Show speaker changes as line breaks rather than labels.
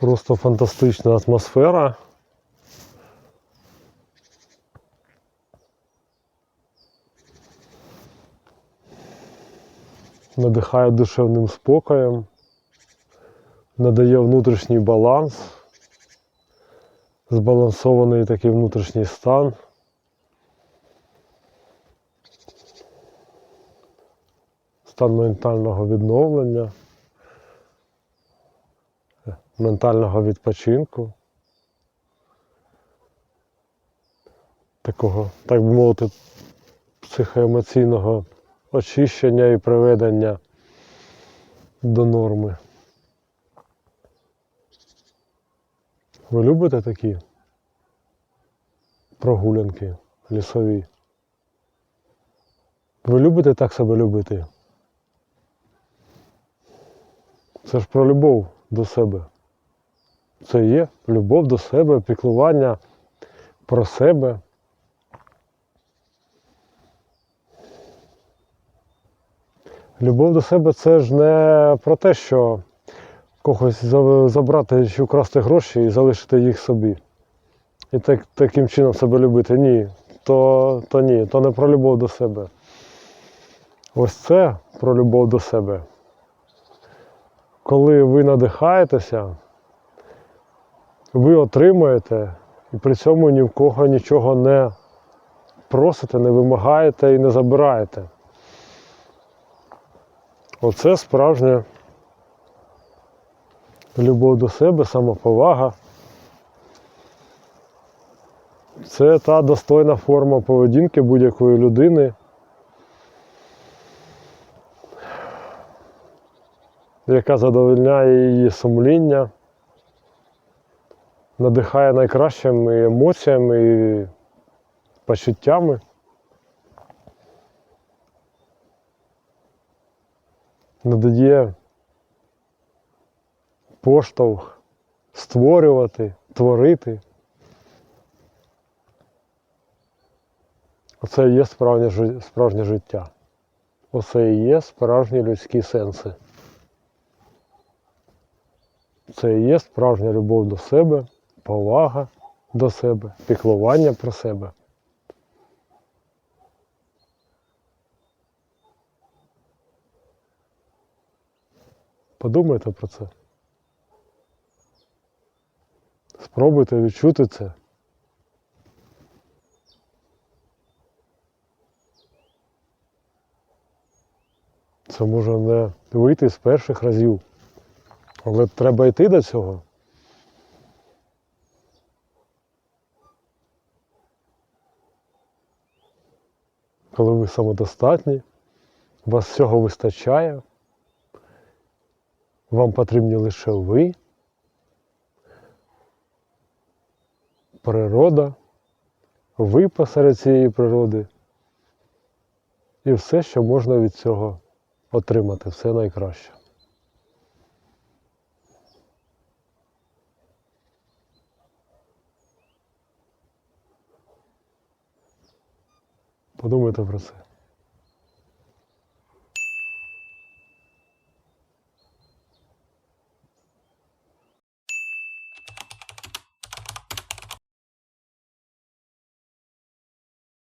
Просто фантастична атмосфера. Надихає душевним спокоєм, надає внутрішній баланс, збалансований такий внутрішній стан. Стан ментального відновлення ментального відпочинку, такого, так би мовити, психоемоційного очищення і приведення до норми. Ви любите такі прогулянки лісові? Ви любите так себе любити? Це ж про любов до себе. Це є любов до себе, піклування про себе. Любов до себе це ж не про те, що когось забрати чи украсти гроші і залишити їх собі. І так, таким чином себе любити. Ні, то, то ні, то не про любов до себе. Ось це про любов до себе. Коли ви надихаєтеся, ви отримуєте і при цьому ні в кого нічого не просите, не вимагаєте і не забираєте. Оце справжня любов до себе, самоповага. Це та достойна форма поведінки будь-якої людини. яка задовольняє її сумління, надихає найкращими емоціями і почуттями. Надає поштовх створювати, творити. Оце і є справжнє, справжнє життя. Оце і є справжні людські сенси. Це і є справжня любов до себе, повага до себе, піклування про себе. Подумайте про це. Спробуйте відчути це. Це може не вийти з перших разів. Але треба йти до цього. Коли ви самодостатні, вас всього вистачає, вам потрібні лише ви, природа, ви посеред цієї природи і все, що можна від цього отримати, все найкраще. Подумайте про це.